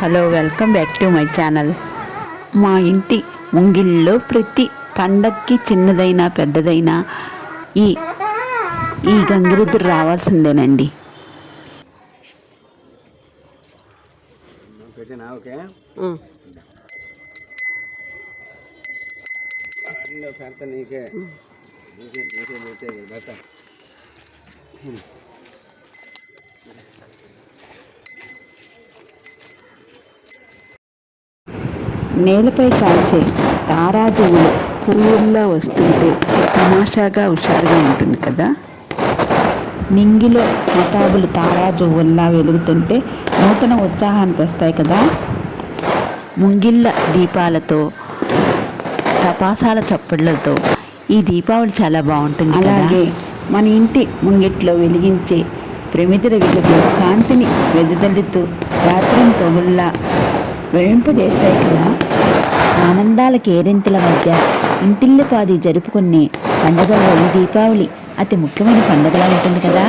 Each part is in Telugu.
Hello welcome back to my channel. మా ఇంటి ముంగిల్లో ప్రతి పండక్కి చిన్నదైనా పెద్దదైనా ఈ ఈ గంగిరెద్దులు రావాల్సిందేనండి. నీకే. నీకే నీకే నేలపై కాల్చే తారాజువులు పువ్వుల్లా వస్తుంటే తమాషాగా హుషారుగా ఉంటుంది కదా? నింగిలో మతాబులు తారాజువ్వుల్లా వెలుగుతుంటే నూతన ఉత్సాహాన్ని తెస్తాయి కదా? ముంగిళ్ళ దీపాలతో తపాసాల చప్పట్లతో ఈ దీపావళి చాలా బాగుంటుంది అలాగే మన ఇంటి ముంగిట్లో వెలిగించే ప్రమిదల వెలుగు కాంతిని వెదజల్లుతూ రాత్రిని పొగుల్లా వేయింపజేస్తాయి కదా? ఆనందాల కేరింతల మధ్య? ఇంటిల్లిపాది జరుపుకునే పండుగల్లో ఈ దీపావళి అతి ముఖ్యమైన పండుగలా ఉంటుంది కదా?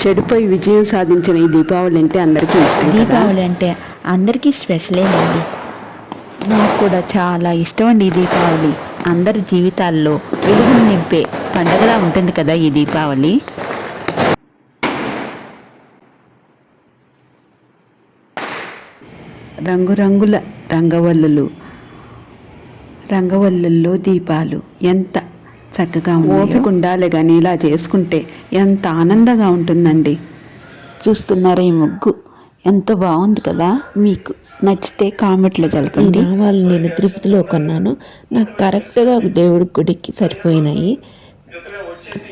చెడుపై విజయం సాధించిన ఈ దీపావళి అంటే అందరికీ ఇష్టం? దీపావళి అంటే అందరికీ స్పెషలేనండి నాకు కూడా చాలా ఇష్టం అండి ఈ దీపావళి. అందరి జీవితాల్లో వెలుగును నింపే పండగలా ఉంటుంది కదా ఈ దీపావళి. రంగురంగుల రంగవల్లులు రంగవల్లుల్లో దీపాలు ఎంత చక్కగా ఓపిక ఉండాలి కానీ ఇలా చేసుకుంటే ఎంత ఆనందంగా ఉంటుందండి. చూస్తున్నారా ఈ ముగ్గు? ఎంత బాగుంది కదా. మీకు నచ్చితే కామెంట్లో తెలపండి. నావాలు నేను తిరుపతిలో కొన్నాను. నాకు కరెక్ట్గా దేవుడి గుడికి సరిపోయినాయి.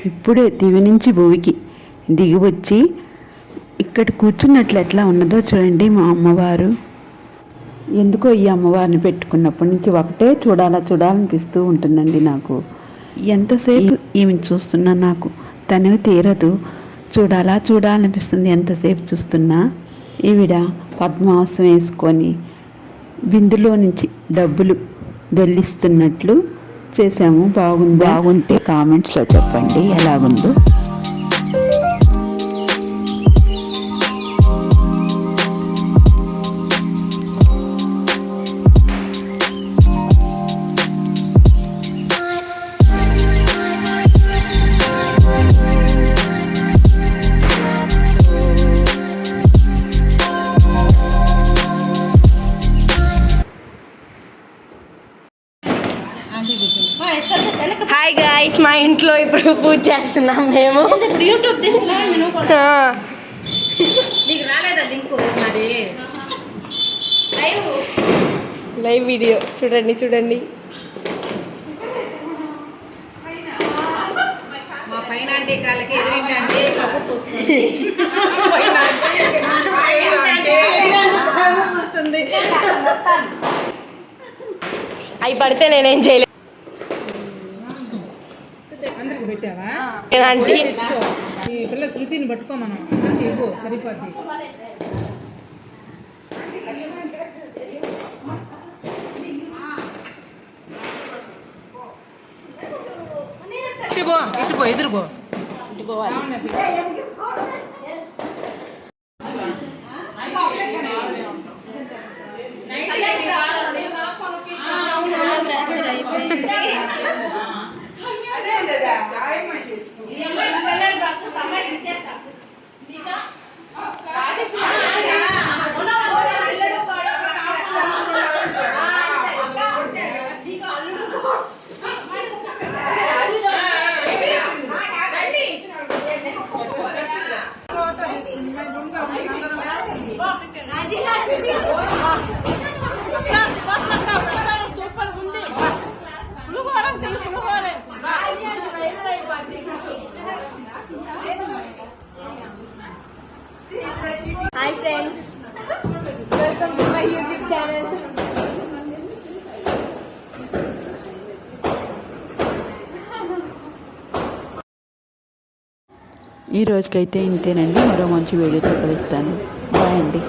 ఇప్పుడే దివి నుంచి భూమికి దిగి వచ్చి ఇక్కడ కూర్చున్నట్లు ఎట్లా ఉన్నదో చూడండి మా అమ్మవారు. ఎందుకో ఈ అమ్మవారిని పెట్టుకున్నప్పటి నుంచి ఒకటే చూడాలా చూడాలనిపిస్తూ ఉంటుందండి నాకు. ఎంతసేపు ఈమె చూస్తున్నా నాకు. తనివి తీరదు. చూడాలా చూడాలనిపిస్తుంది ఎంతసేపు చూస్తున్నా. ఈవిడ పద్మాసం వేసుకొని బిందులో నుంచి డబ్బులు దొల్లిస్తున్నట్లు చేసాము బాగుంది? బాగుంటే కామెంట్స్లో చెప్పండి. ఎలాగుందో? హాయ్ గాయస్ మా ఇంట్లో ఇప్పుడు పూజ చేస్తున్నాం మేము. ఇప్పుడు యూట్యూబ్ నీకు రాలేదా లింక్ మరి లైవ్ లైవ్ వీడియో చూడండి చూడండి. మా పైన అంటే కాళ్ళకి అవి పడితే నేనేం చేయలేదు అందరికి పెట్టావా నేనంటే ఈ పిల్ల శృతిని పట్టుకో మనం. అందరికి ఇవ్వు సరిపోద్ది. ఇటు పో ఇటు పో hi friends welcome to my YouTube channel ఈ రోజుకైతే ఇంతేనండి. మరో మంచి వీడియోతో కలుస్తాను బాయ్ అండి.